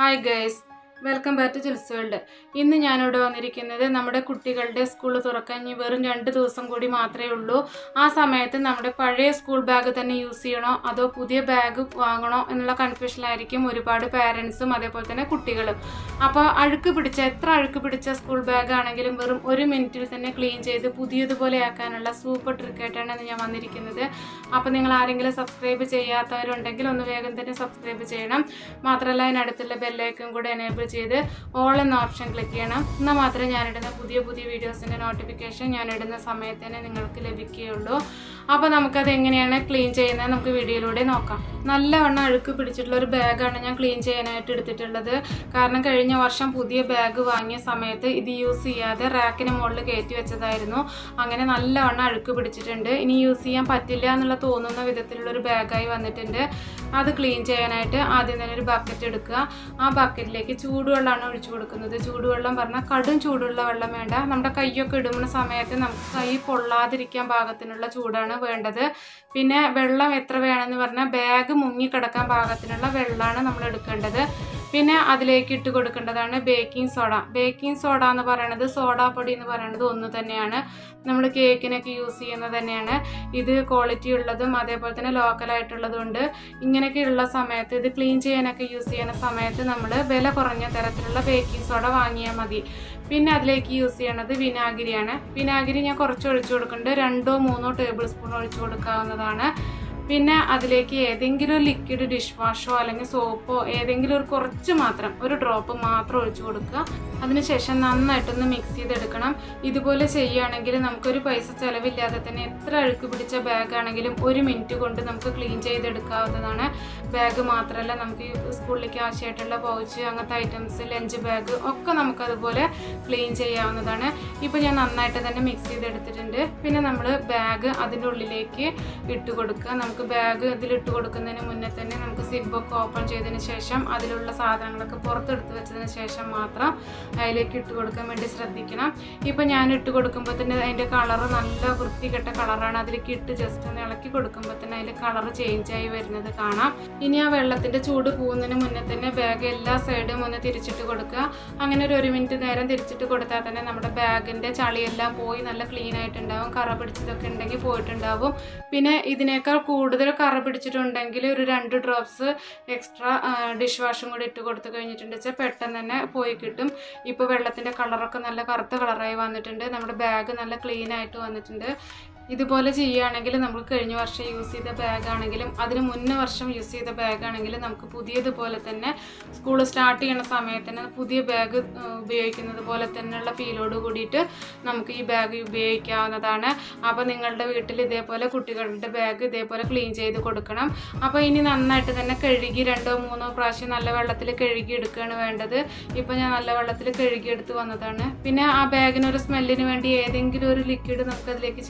Hi guys, welcome back to chills world. ഇന്ന് ഞാനിവിടെ വന്നിരിക്കുന്നത് നമ്മുടെ കുട്ടികളുടെ സ്കൂൾ തുറക്കാൻ ഇനി വെറും രണ്ട് ദിവസം കൂടി മാത്രമേ ഉള്ളൂ. ആ സമയത്ത് നമ്മുടെ പഴയ സ്കൂൾ ബാഗ് തന്നെ യൂസ് ചെയ്യണോ? അതോ പുതിയ ബാഗ് വാങ്ങണോ? എന്നുള്ള കൺഫ്യൂഷനിലായിരിക്കും ഒരുപാട് പാരൻസും അതേപോലെ തന്നെ കുട്ടികളും. അപ്പോൾ അഴുക്ക് പിടിച്ച എത്ര അഴുക്ക് പിടിച്ച സ്കൂൾ ബാഗ് ആണെങ്കിലും വെറും ഒരു മിനിറ്റിൽ തന്നെ ക്ലീൻ ചെയ്ത് പുതിയതുപോലെ ആക്കാനുള്ള സൂപ്പർ ട്രിക്കായിട്ടാണ് ഇന്ന് ഞാൻ വന്നിരിക്കുന്നത്. അപ്പോൾ നിങ്ങൾ ആരെങ്കിലും സബ്സ്ക്രൈബ് ചെയ്യാത്തവരുണ്ടെങ്കിൽ ഒന്ന് വേഗം തന്നെ സബ്സ്ക്രൈബ് ചെയ്യണം. മാത്രമല്ല അതിനടുത്തുള്ള ബെല്ലേക്കും കൂടെ എനേബിൾ ചെയ്ത് ഓൾ എന്ന ഓപ്ഷൻ ക്ലിക്ക് ചെയ്യണം. എന്നാൽ മാത്രമേ ഞാനിടുന്ന പുതിയ പുതിയ വീഡിയോസിന്റെ നോട്ടിഫിക്കേഷൻ ഞാനിടുന്ന സമയത്ത് തന്നെ നിങ്ങൾക്ക് ലഭിക്കുകയുള്ളൂ. അപ്പോൾ നമുക്കത് എങ്ങനെയാണ് ക്ലീൻ ചെയ്യുന്നത് നമുക്ക് വീഡിയോയിലൂടെ നോക്കാം. നല്ലവണ്ണം അഴുക്ക് പിടിച്ചിട്ടുള്ള ഒരു ബാഗാണ് ഞാൻ ക്ലീൻ ചെയ്യാനായിട്ട് എടുത്തിട്ടുള്ളത്. കാരണം കഴിഞ്ഞ വർഷം പുതിയ ബാഗ് വാങ്ങിയ സമയത്ത് ഇത് യൂസ് ചെയ്യാതെ റാക്കിന് മുകളിൽ കയറ്റി വെച്ചതായിരുന്നു. അങ്ങനെ നല്ലവണ്ണം അഴുക്ക് പിടിച്ചിട്ടുണ്ട്. ഇനി യൂസ് ചെയ്യാൻ പറ്റില്ല എന്നുള്ള തോന്നുന്ന വിധത്തിലുള്ള ഒരു ബാഗായി വന്നിട്ടുണ്ട്. അത് ക്ലീൻ ചെയ്യാനായിട്ട് ആദ്യം തന്നെ ഒരു ബക്കറ്റ് എടുക്കുക. ആ ബക്കറ്റിലേക്ക് ചൂടുവെള്ളമാണ് ഒഴിച്ചു കൊടുക്കുന്നത്. ചൂടുവെള്ളം പറഞ്ഞാൽ കടും ചൂടുള്ള വെള്ളം വേണ്ട. നമ്മുടെ കൈയൊക്കെ ഇടുന്ന സമയത്ത് നമുക്ക് കൈ പൊള്ളാതിരിക്കാൻ പാകത്തിനുള്ള ചൂടാണ് വേണ്ടത്. പിന്നെ വെള്ളം എത്ര വേണമെന്ന് പറഞ്ഞാൽ ബാഗ് മുങ്ങിക്കിടക്കാൻ പാകത്തിനുള്ള വെള്ളമാണ് നമ്മൾ എടുക്കേണ്ടത്. പിന്നെ അതിലേക്ക് ഇട്ട് കൊടുക്കേണ്ടതാണ് ബേക്കിംഗ് സോഡ ബേക്കിംഗ് സോഡ എന്ന് പറയുന്നത് സോഡാപ്പൊടി പൊടി എന്ന് പറയുന്നത് ഒന്ന് തന്നെയാണ്. നമ്മൾ കേക്കിനൊക്കെ യൂസ് ചെയ്യുന്നത് തന്നെയാണ്. ഇത് ക്വാളിറ്റി ഉള്ളതും അതേപോലെ തന്നെ ലോക്കലായിട്ടുള്ളതും ഉണ്ട്. ഇങ്ങനെയൊക്കെ സമയത്ത് ഇത് ക്ലീൻ ചെയ്യാനൊക്കെ യൂസ് ചെയ്യുന്ന സമയത്ത് നമ്മൾ വില കുറഞ്ഞ തരത്തിലുള്ള ബേക്കിംഗ് സോഡ വാങ്ങിയാൽ മതി. പിന്നെ അതിലേക്ക് യൂസ് ചെയ്യണത് വിനാഗിരിയാണ്. വിനാഗിരി ഞാൻ കുറച്ച് ഒഴിച്ചു കൊടുക്കുന്നുണ്ട്. രണ്ടോ മൂന്നോ ടേബിൾ സ്പൂൺ ഒഴിച്ചു കൊടുക്കാവുന്നതാണ്. പിന്നെ അതിലേക്ക് ഏതെങ്കിലും ഒരു ലിക്വിഡ് ഡിഷ് വാഷോ അല്ലെങ്കിൽ സോപ്പോ ഏതെങ്കിലും ഒരു കുറച്ച് മാത്രം ഒരു ഡ്രോപ്പ് മാത്രം ഒഴിച്ചു കൊടുക്കുക. അതിനുശേഷം നന്നായിട്ടൊന്ന് മിക്സ് ചെയ്തെടുക്കണം. ഇതുപോലെ ചെയ്യുകയാണെങ്കിൽ നമുക്കൊരു പൈസ ചിലവില്ലാതെ തന്നെ എത്ര അഴുക്ക് പിടിച്ച ബാഗ് ആണെങ്കിലും ഒരു മിനിറ്റ് കൊണ്ട് നമുക്ക് ക്ലീൻ ചെയ്തെടുക്കാവുന്നതാണ്. ബാഗ് മാത്രമല്ല നമുക്ക് സ്കൂളിലേക്ക് ആവശ്യമായിട്ടുള്ള പൗച്ച് അങ്ങനത്തെ ഐറ്റംസ് ലഞ്ച് ബാഗ് ഒക്കെ നമുക്കതുപോലെ ക്ലീൻ ചെയ്യാവുന്നതാണ്. ഇപ്പോൾ ഞാൻ നന്നായിട്ട് തന്നെ മിക്സ് ചെയ്തെടുത്തിട്ടുണ്ട്. പിന്നെ നമ്മൾ ബാഗ് അതിന്റെ ഉള്ളിലേക്ക് ഇട്ട് കൊടുക്കുക. നമുക്ക് ബാഗ് ഇതിലിട്ട് കൊടുക്കുന്നതിന് മുന്നേ തന്നെ നമുക്ക് സിബൊക്കെ ഓപ്പൺ ചെയ്തതിന് ശേഷം അതിലുള്ള സാധനങ്ങളൊക്കെ പുറത്തെടുത്ത് വെച്ചതിന് ശേഷം മാത്രം അതിലേക്ക് ഇട്ട് കൊടുക്കാൻ വേണ്ടി ശ്രദ്ധിക്കണം. ഇപ്പം ഞാൻ ഇട്ട് കൊടുക്കുമ്പോൾ തന്നെ അതിന്റെ കളറ് നല്ല വൃത്തികെട്ട കളറാണ് അതിലേക്ക് ഇട്ട് ജസ്റ്റ് ഒന്ന് ഇളക്കി കൊടുക്കുമ്പോൾ തന്നെ അതിന്റെ കളർ ചേഞ്ചായി വരുന്നത് കാണാം. ഇനി ആ വെള്ളത്തിന്റെ ചൂട് പോകുന്നതിന് മുന്നേ തന്നെ ബാഗ് എല്ലാ സൈഡും ഒന്ന് തിരിച്ചിട്ട് കൊടുക്കുക. അങ്ങനെ ഒരു ഒരു മിനിറ്റ് നേരം തിരിച്ചിട്ട് കൊടുത്താൽ തന്നെ നമ്മുടെ ബാഗിന്റെ ചളിയെല്ലാം പോയി നല്ല ക്ലീൻ ആയിട്ടുണ്ടാവും. കറ പിടിച്ചതൊക്കെ ഉണ്ടെങ്കിൽ പോയിട്ടുണ്ടാവും. പിന്നെ ഇതിനേക്കാൾ കൂടുതൽ കറ പിടിച്ചിട്ടുണ്ടെങ്കിൽ ഒരു രണ്ട് ഡ്രോപ്സ് എക്സ്ട്രാ ഡിഷ് വാഷും കൂടി ഇട്ട് കൊടുത്തു കഴിഞ്ഞിട്ടുണ്ട് വെച്ചാൽ പെട്ടെന്ന് തന്നെ പോയി കിട്ടും. ഇപ്പോൾ വെള്ളത്തിന്റെ കളറൊക്കെ നല്ല കറുത്ത കളറായി വന്നിട്ടുണ്ട്. നമ്മുടെ ബാഗ് നല്ല ക്ലീൻ ആയിട്ട് വന്നിട്ടുണ്ട്. ഇതുപോലെ ചെയ്യുകയാണെങ്കിൽ നമ്മൾ കഴിഞ്ഞ വർഷം യൂസ് ചെയ്ത ബാഗാണെങ്കിലും അതിന് മുന്നേ വർഷം യൂസ് ചെയ്ത ബാഗാണെങ്കിലും നമുക്ക് പുതിയതുപോലെ തന്നെ സ്കൂൾ സ്റ്റാർട്ട് ചെയ്യുന്ന സമയത്ത് തന്നെ പുതിയ ബാഗ് ഉപയോഗിക്കുന്നത് പോലെ തന്നെയുള്ള ഫീലോട് കൂടിയിട്ട് നമുക്ക് ഈ ബാഗ് ഉപയോഗിക്കാവുന്നതാണ്. അപ്പോൾ നിങ്ങളുടെ വീട്ടിൽ ഇതേപോലെ കുട്ടികളുടെ ബാഗ് ഇതേപോലെ ക്ലീൻ ചെയ്ത് കൊടുക്കണം. അപ്പോൾ ഇനി നന്നായിട്ട് തന്നെ കഴുകി രണ്ടോ മൂന്നോ പ്രാവശ്യം നല്ല വെള്ളത്തിൽ കഴുകി എടുക്കുകയാണ് വേണ്ടത്. ഇപ്പോൾ ഞാൻ നല്ല വെള്ളത്തിൽ കഴുകി എടുത്ത് വന്നതാണ്. പിന്നെ ആ ബാഗിനൊരു സ്മെല്ലിന് വേണ്ടി ഏതെങ്കിലും ഒരു ലിക്വിഡ് നമുക്ക് അതിലേക്ക്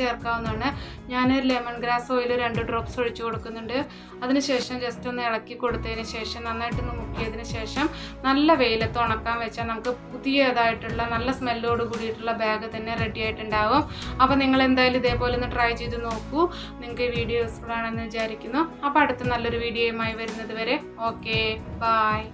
ചേർക്കാവുന്നതാണ് ഞാൻ ലെമൺ ഗ്രാസ് ഓയിൽ രണ്ട് ഡ്രോപ്സ് ഒഴിച്ചു കൊടുക്കുന്നുണ്ട്. അതിനുശേഷം ജസ്റ്റ് ഒന്ന് ഇളക്കി കൊടുത്തതിന് ശേഷം നന്നായിട്ടൊന്ന് മുക്കിയതിന് ശേഷം നല്ല വെയിലത്ത് ഉണക്കാൻ വെച്ചാൽ നമുക്ക് പുതിയതായിട്ടുള്ള നല്ല സ്മെല്ലോട് കൂടിയിട്ടുള്ള ബാഗ് തന്നെ റെഡി ആയിട്ടുണ്ടാവും. അപ്പോൾ നിങ്ങൾ എന്തായാലും ഇതേപോലെ ഒന്ന് ട്രൈ ചെയ്ത് നോക്കൂ. നിങ്ങൾക്ക് ഈ വീഡിയോ യൂസ്ഫുൾ ആണെന്ന് വിചാരിക്കുന്നു. അപ്പോൾ അടുത്ത നല്ലൊരു വീഡിയോയുമായി വരുന്നത് വരെ. Okay bye